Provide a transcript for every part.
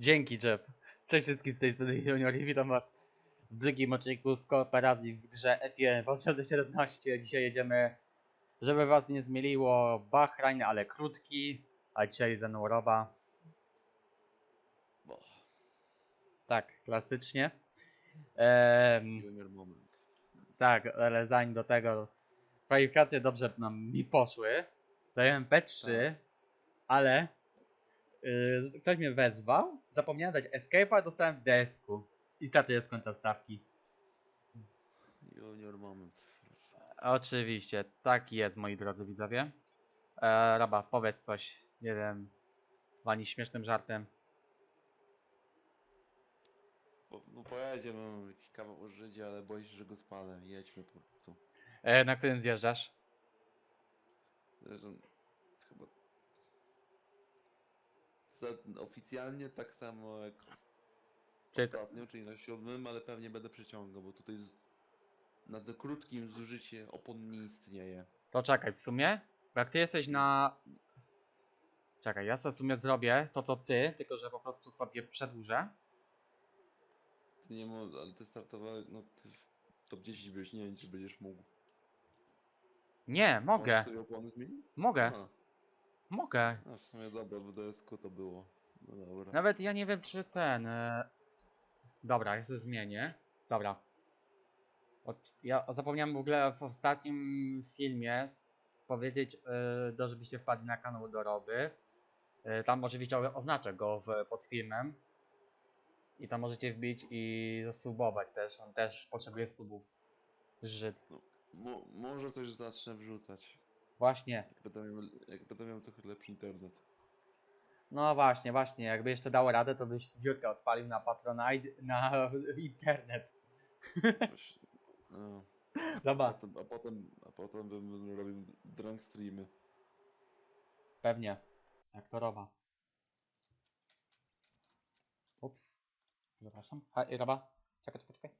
Dzięki, Jeff. Cześć wszystkim z tej strony Junior i witam was w drugim odcinku z kooperacji w grze F1 2017. Dzisiaj jedziemy, żeby was nie zmyliło, Bahrain, ale krótki, a dzisiaj ze mną Roba. Tak, klasycznie. Em, junior moment. tak, ale zanim do tego, kwalifikacje dobrze nam mi poszły. Zająłem P3, Tak. ale yy, ktoś mnie wezwał, zapomniałem dać escape'a, dostałem w DS-ku i startuję z końca stawki. Junior moment. Oczywiście, tak jest, moi drodzy widzowie. E, Roba, powiedz coś, nie wiem, wani śmiesznym żartem. Bo, no pojedzie, mam jakiś kawał życia, ale boję się, że go spalę. Jedźmy po prostu. E, na którym zjeżdżasz? Zresztą chyba... Za, oficjalnie tak samo jak Czy- ostatnio, czyli na siódmym, ale pewnie będę przeciągał, bo tutaj z, na tym krótkim zużycie opon nie istnieje. To czekaj, w sumie, bo jak ty jesteś na... Czekaj, ja sobie w sumie zrobię to co ty, tylko że po prostu sobie przedłużę. Ty nie mo, ale ty startowałeś, no ty w top 10 byłeś, nie wiem czy będziesz mógł. Nie, mogę, Możesz sobie opony zmienić? mogę, Aha. Mogę. A w sumie dobra, w DSK to było. No dobra. Nawet ja nie wiem czy ten... E... Dobra, ja sobie zmienię. Dobra. Od... Ja zapomniałem w ogóle w ostatnim filmie s- powiedzieć, e, do, żebyście wpadli na kanał Doroby. E, tam oczywiście oznaczę go w, pod filmem. I tam możecie wbić i zasubować też. On też potrzebuje subów. Żyd. Mo, może coś zacznę wrzucać. Właśnie. Jak będę miał, jak będę miał trochę lepszy internet. No właśnie, właśnie. Jakby jeszcze dał radę, to byś zbiórkę odpalił na Patronite, na internet. Właśnie, No. A Dobra, potem, a potem, a potem bym robił drunk streamy. pewnie. Jak to roba. Ups. Przepraszam. Hej, roba. Czekaj, czekaj, czekaj.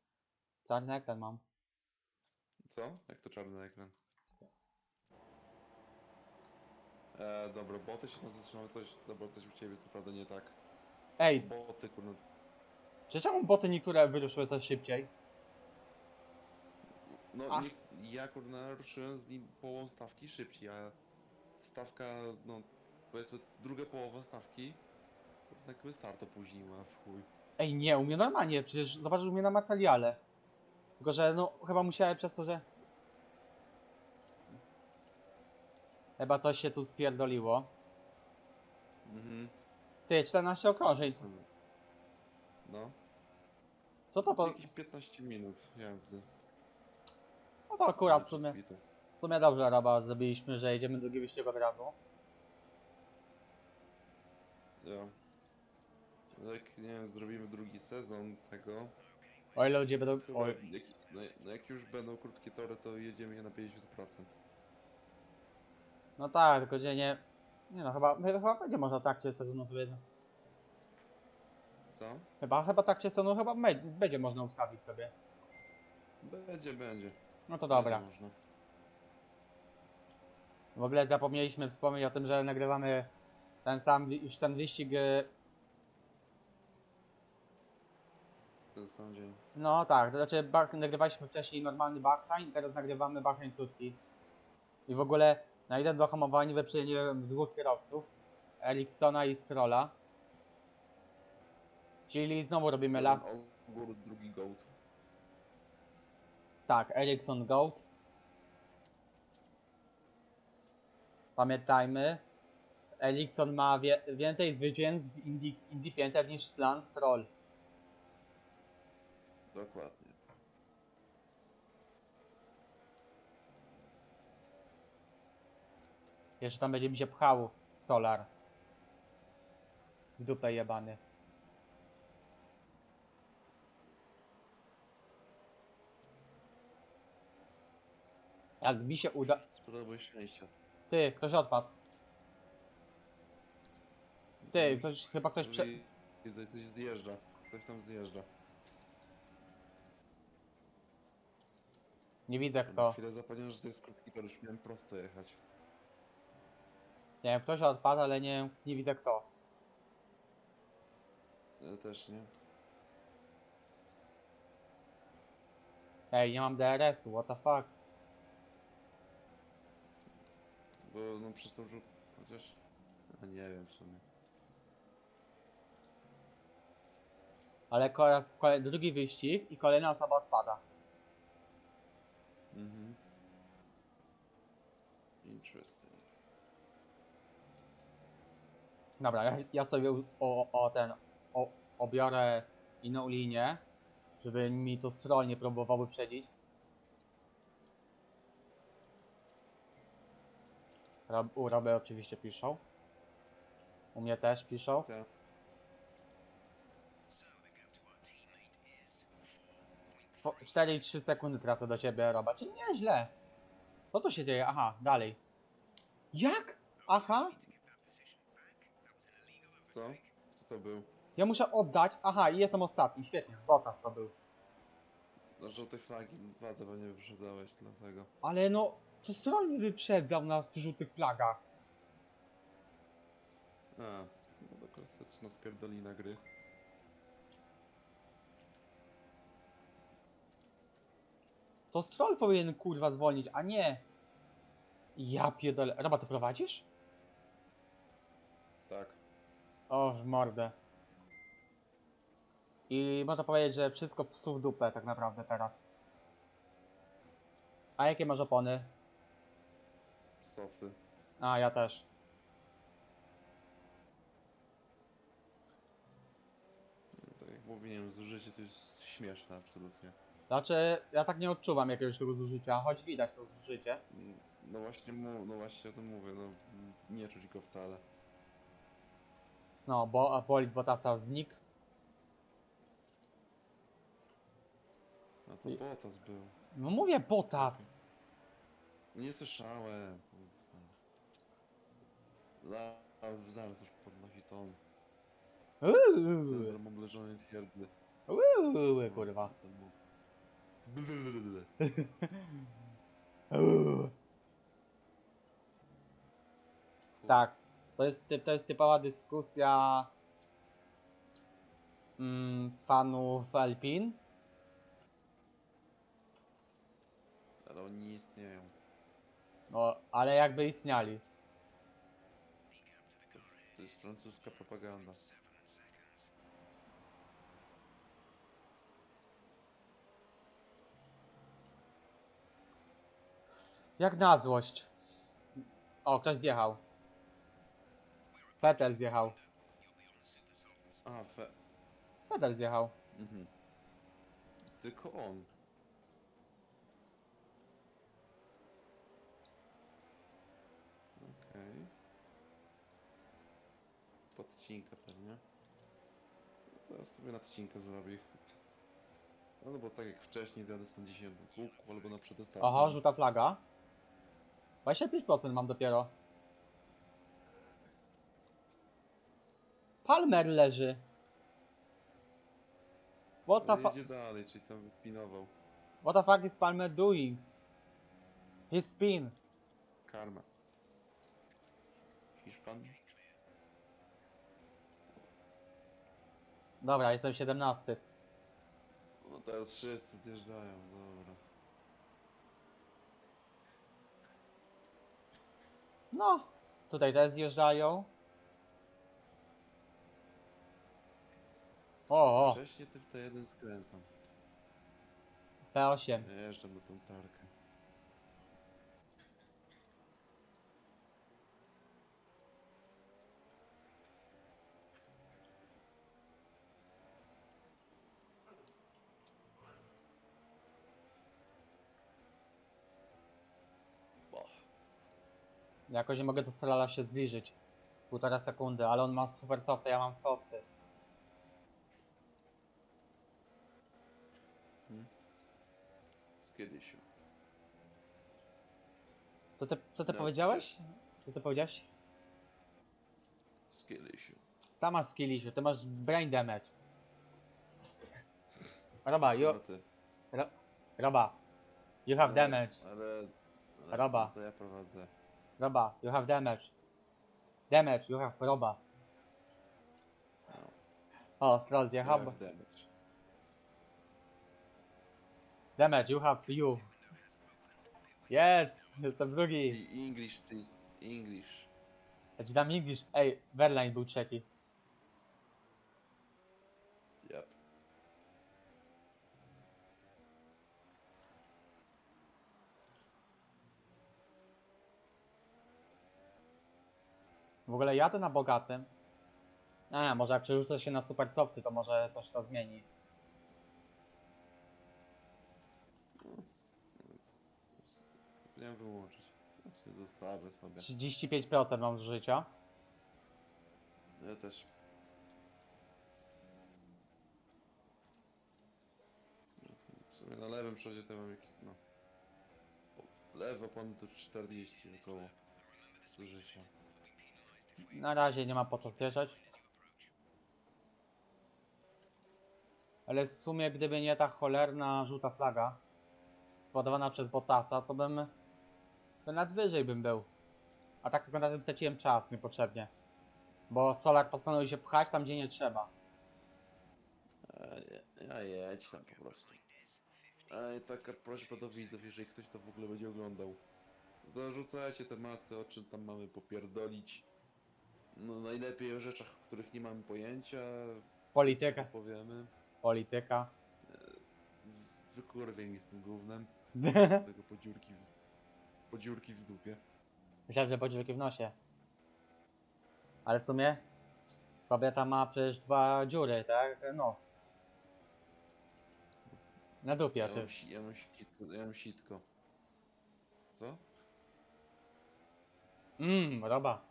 Czarny ten mam. Co? Jak to czarny ekran? E, dobra, boty się tam zatrzymały, coś, dobra, coś u ciebie jest naprawdę nie tak. Ej, Boty, kurno, czy czemu boty niektóre wyruszyły coś szybciej? no Ach. niech, ja kurna ruszyłem z nim połową stawki szybciej, a stawka, no powiedzmy druga połowa stawki, tak by start opóźniła w chuj. Ej, nie, u mnie normalnie, przecież zobacz u mnie na materiale. Tylko, że no, chyba musiałem przez to, że... Chyba coś się tu spierdoliło. Mhm. Ty, 14 okrążeń. No. Co to to? Jakieś 15 minut jazdy. No to akurat w sumie, w sumie dobrze Roba zrobiliśmy, że jedziemy drugi wyścig od razu. Ja. Jak nie wiem, zrobimy drugi sezon tego. O ile ludzie będą... Chyba Oj, jak, no, no jak już będą krótkie tory, to jedziemy je na 50%. No tak, tylko że nie... Nie no, chyba, chyba będzie można trakcie sezonu sobie... Co? Chyba, chyba trakcie sezonu chyba me- będzie można ustawić sobie. Będzie, będzie. No to dobra. Będzie można. W ogóle zapomnieliśmy wspomnieć o tym, że nagrywamy ten sam, wi- już ten wyścig... e, Ten sam dzień. No tak, to znaczy bar- nagrywaliśmy wcześniej normalny Bahrain, teraz nagrywamy Bahrain krótki. I w ogóle na jeden do hamowania wyprzedziłem dwóch kierowców, Eriksona i Strolla. Czyli znowu robimy las. Ogór, drugi goat. Tak, Erikson Goat. Pamiętajmy, Erikson ma wie więcej zwycięstw w Indy, Indy 500 niż Lance Stroll. Dokładnie. Jeszcze tam będzie mi się pchał Solar. W dupę jebany. Jak mi się uda... Spróbuj szczęścia. Ty, ktoś odpadł. Ty, ktoś, chyba ktoś prze... Widzę, ktoś zjeżdża. Ktoś tam zjeżdża. Nie widzę Na kto. chwilę zapomniałem, że to jest krótki tor, już miałem prosto jechać. Nie wiem, ktoś odpadł, ale nie, nie widzę kto. Ja też nie. Ej, nie mam DRS-u, what the fuck. Bo no przez rzut... Chociaż... A nie wiem w sumie. Ale teraz kolej, drugi wyścig i kolejna osoba odpada. Mhm. Interesting. Dobra, ja, ja sobie o, o ten, o, obiorę inną linię, żeby mi to stroll nie próbował wyprzedzić. Rob, u Roby oczywiście piszą. U mnie też piszą. Ta. Po 4,3 sekundy tracę do ciebie, Roba, czyli nieźle. Co tu się dzieje? Aha, dalej. Jak? Aha, Co? Co to był? ja muszę oddać. Aha, i jestem ostatni, świetnie. Botas to był. Na żółtej flagi wadze pewnie wyprzedzałeś, dlatego. Ale no, to stroll mnie wyprzedzał na żółtych flagach. A, no to klasyczna spierdolina gry. To stroll powinien kurwa zwolnić, a nie. Ja pierdolę. Roba, ty prowadzisz? O, w mordę. I można powiedzieć, że wszystko psu w dupę tak naprawdę teraz. A jakie masz opony? Softy. A, ja też. Tak jak mówiłem, zużycie to jest śmieszne absolutnie. Znaczy, ja tak nie odczuwam jakiegoś tego zużycia, choć widać to zużycie. No właśnie, mu- no właśnie o tym mówię, no nie czuć go wcale. No, bo a bolid Botasa znikł. A to I- Botas był. No mówię Botas. Nie słyszałem. kurwa. Zaraz, zaraz już podnosi ton. Uuu, Syndrom obleżonej twierdzy. uuu, kurwa. To Blablabla. To jest, to jest typowa dyskusja mm, fanów Alpin. Ale oni nie istnieją. No, ale jakby istniali. To, to jest francuska propaganda. Jak na złość. O, ktoś zjechał. Petel zjechał. A, fe... Petel zjechał. Mhm. Tylko on. Okej. Podcinka pewnie. No Teraz sobie nadcinkę zrobię. No, no bo tak jak wcześniej zjadę 110 kółku albo na przedostatnim. Oho, żółta flaga. 25% mam dopiero. Palmer leży. What the, Ale fu- jedzie dalej, czyli tam wypinował. what the fuck is Palmer doing? His spin. Karma. Hiszpan? Dobra, jestem 17. No teraz wszyscy zjeżdżają, dobra. No, tutaj też zjeżdżają. O, o, Wcześniej ty w T1 skręcam. P8. Ja jeżdżam na tą tarkę. Bo. Jakoś nie mogę do Strala się zbliżyć. Półtora sekundy, ale on ma super softy, ja mam softy. Z kiedyś. Co ty, co ty No, powiedziałeś? Co ty powiedziałeś? Z kiedyś. Sama skillisiu, ty masz brain damage. Roba, you, Chyba ty. ro, Roba, you have damage. Ale... ale Roba. To, ja prowadzę. Roba, you have damage. Damage, you have Roba. No. O, Stroll zjechał. Damage. Damage, you have you. Yes! Jestem drugi. I English, please. English. Ja ci dam English. Ej, Verline był trzeci. Yep. W ogóle jadę na bogatym. A, może jak przerzucę się na super softy, to może coś to zmieni. Więc zapomniałem wyłączyć. Właśnie zostawię sobie. 35% mam zużycia. Ja też. W sumie na lewym przodzie to mam jakieś, no. po- Lewo opony to 40 około. Zużycia. Na razie nie ma po co zjeżdżać. Ale w sumie gdyby nie ta cholerna żółta flaga spowodowana przez Bottasa, to bym to nawet wyżej bym był. A tak tylko na tym straciłem czas niepotrzebnie. Bo Solar postanowił się pchać tam gdzie nie trzeba. A, ja, ja jedź tam po prostu. A i taka prośba do widzów, jeżeli ktoś to w ogóle będzie oglądał. Zarzucajcie tematy, o czym tam mamy popierdolić. No najlepiej o rzeczach, o których nie mamy pojęcia. Polityka, Powiemy. polityka. Wykurwiej mi z tym gównem. Tego podziurki w, podziurki w dupie. Myślałem, że podziurki w nosie. Ale w sumie kobieta ma przecież dwa dziury, tak? Nos. Na dupie, Ja mam, si- ja mam, sitko, ja mam sitko. Co? Mmm, roba.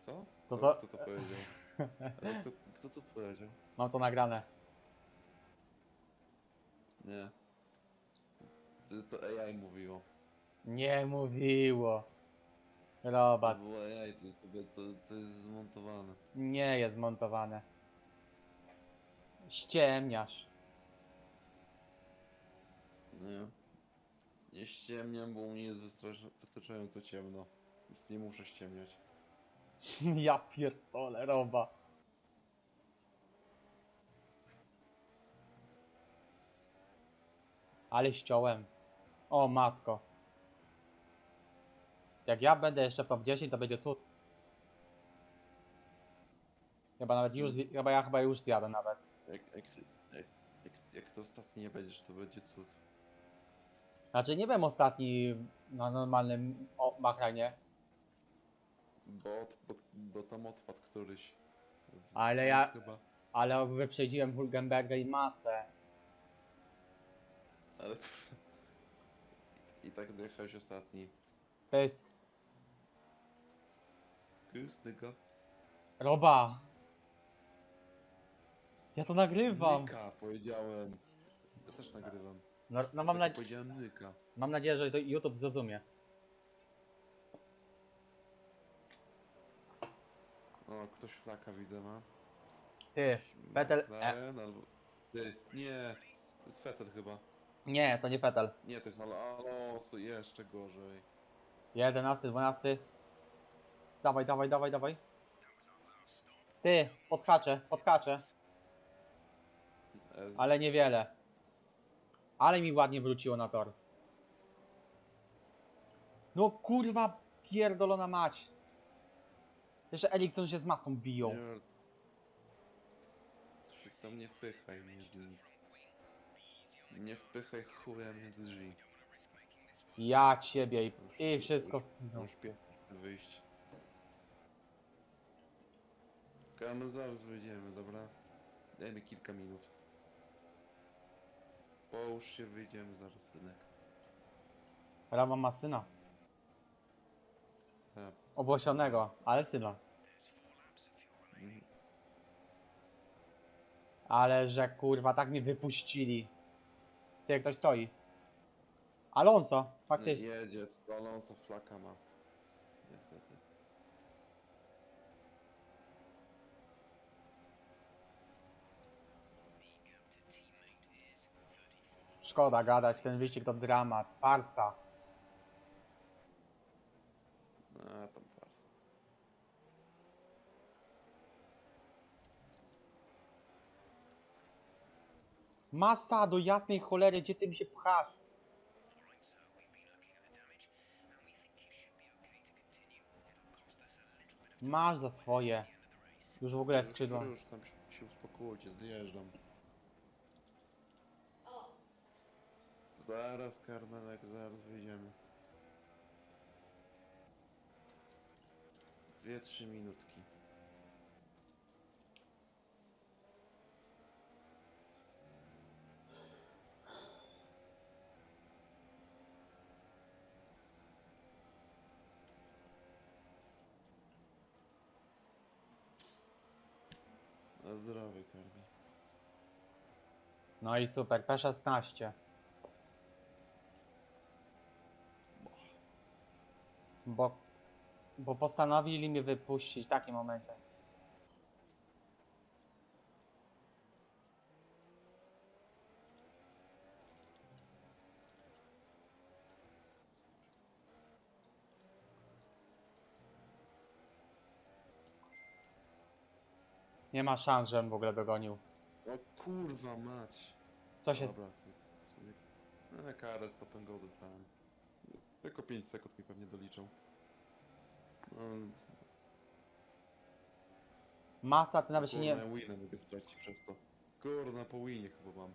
Co? To Co? to- Kto to powiedział? Ale kto, kto to powiedział? Mam to nagrane. Nie. To, to AI mówiło. Nie mówiło. To Robot. było AI, tylko to, to jest zmontowane. Nie jest montowane. Ściemniasz. Nie. Nie ściemniam, bo u mnie jest wystarczająco ciemno. Więc nie muszę ściemniać. ja pierdolę, roba. Ale ściąłem. O matko. Jak ja będę jeszcze w top 10, to będzie cud. Chyba nawet już, zje- chyba ja chyba już zjadę nawet. Jak, jak, jak, jak, jak to ostatni nie będziesz, to będzie cud. Znaczy nie byłem ostatni na normalnym o, Bahrajnie. Bo, od- bo, bo tam odpadł któryś. W- Ale ja- Chyba. Ale wyprzedziłem Hulkenberga i masę. Ale... I, tak dojechałeś ostatni. Pysk. Krystyka. Roba. Ja to nagrywam. Nyka, powiedziałem. Ja też nagrywam. No, no mam, tak powiedziałem nyka. mam nadzieję, że to YouTube zrozumie. O, ktoś flaka widzę ma. Ty, Vettel- e. McLaren albo... Ty, nie. To jest Fetel chyba. Nie, to nie Fetel. Nie, to jest Al Alonso, jeszcze gorzej. 11, 12. Dawaj, dawaj, dawaj, dawaj. Ty, podhaczę. Ez- Ale niewiele. Ale mi ładnie wróciło na tor. No kurwa pierdolona mać. Jeszcze Erikson się z masą biją. Nie, tam nie wpychaj między. Nie wpychaj chuja między drzwi. Ja ciebie i, i wszystko. Już, No. już pies chce wyjść. Czekaj, my zaraz wyjdziemy, dobra? Daj mi kilka minut. Połóż się, wyjdziemy zaraz, synek. Rama ma syna. Tak. Obłosionego, ale syna. Mhm. Ale że kurwa tak mnie wypuścili. Ty jak ktoś stoi. Alonso, Nie faktycznie. jedzie, to Alonso flaka ma. Niestety. Szkoda gadać, ten wyścig to dramat, farsa. A tam farsa. Masa do jasnej cholery, gdzie ty mi się pchasz? Masz za swoje. Już w ogóle skrzydła. Już tam się uspokójcie, zjeżdżam. Zaraz, Karmelek, zaraz wyjdziemy. Dwie, trzy minutki. Na zdrowie, Karmi. No i super, P16. Bo, bo postanowili mnie wypuścić w takim momencie. Nie ma szans, żebym w ogóle dogonił. O kurwa mać. Co się... Dobra, to w sumie... No, karę stop go dostałem. Tylko 5 sekund mi pewnie doliczą. No, Masa, ty nawet się nie... kurna, mogę stracić przez to. Kurna, po winie chyba mam.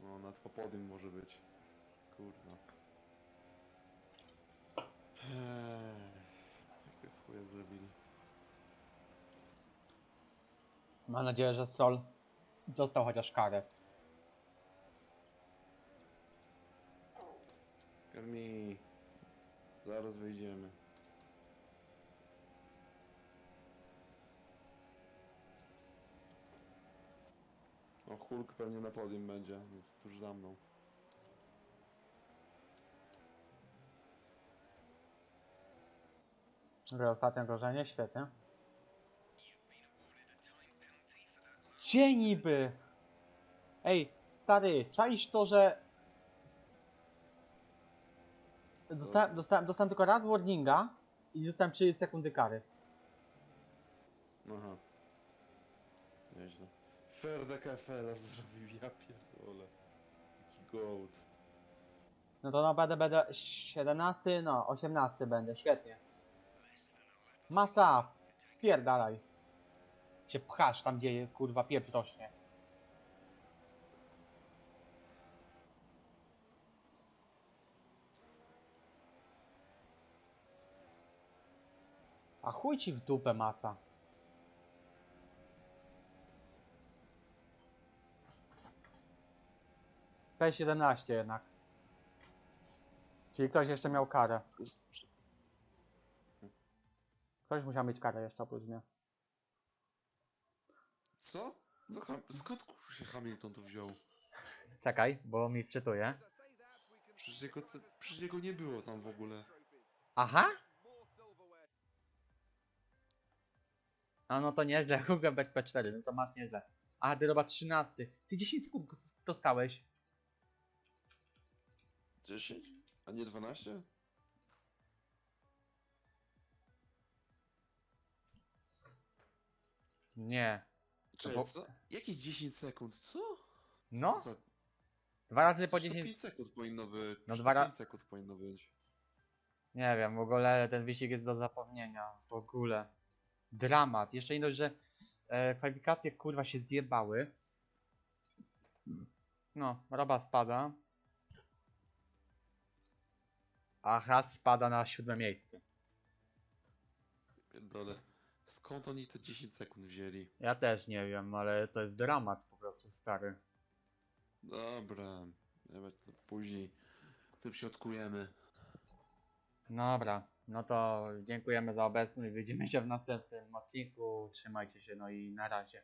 No, nawet po podium może być. Kurwa. Eee, Jak w chuja zrobili. Mam nadzieję, że Stroll dostał chociaż karę. Karmi. Zaraz wyjdziemy. O, Hulk pewnie na podium będzie, jest tuż za mną. Dobra, ostatnie ogrożenie, świetnie. Gdzie niby? Ej, stary, czaisz to, że... Dostałem, dostałem, dostałem tylko raz warninga i dostałem 3 sekundy kary. Aha. Nieźle. Ferda KFL zrobił, ja pierdolę. Jaki gołd. No to no będę, będę 17, no 18 będę, świetnie. Masa, spierdalaj. Się pchasz tam, gdzie kurwa pieprz rośnie. A chuj ci w dupę masa. P17 jednak. Czyli ktoś jeszcze miał karę. Ktoś musiał mieć karę jeszcze oprócz mnie. Co? Co ham... Skąd się Hamilton tu wziął? Czekaj, bo mi wczytuje. Przecież jego, przecież jego nie było tam w ogóle. Aha! A no to nieźle, Google Bet P4, no to masz nieźle. A, Dyroba 13. Ty 10 sekund dostałeś. 10? A nie 12? Nie. Czekaj, bo- co? Jakie 10 sekund? Co? Co No, za... dwa razy po Przecież to 10... 5 sekund powinno być. No dwa ra- 5 sekund powinno być. Nie wiem, w ogóle ten wyścig jest do zapomnienia. W ogóle. Dramat. Jeszcze nie dość, że e, kwalifikacje kurwa się zjebały. No, Roba spada. A Haas spada na siódme miejsce. Pierdolę. Skąd oni te 10 sekund wzięli? Ja też nie wiem, ale to jest dramat po prostu stary. Dobra. Nawet to później. Tym się odkujemy. Dobra, no to dziękujemy za obecność. Widzimy się w następnym odcinku. Trzymajcie się, no i na razie.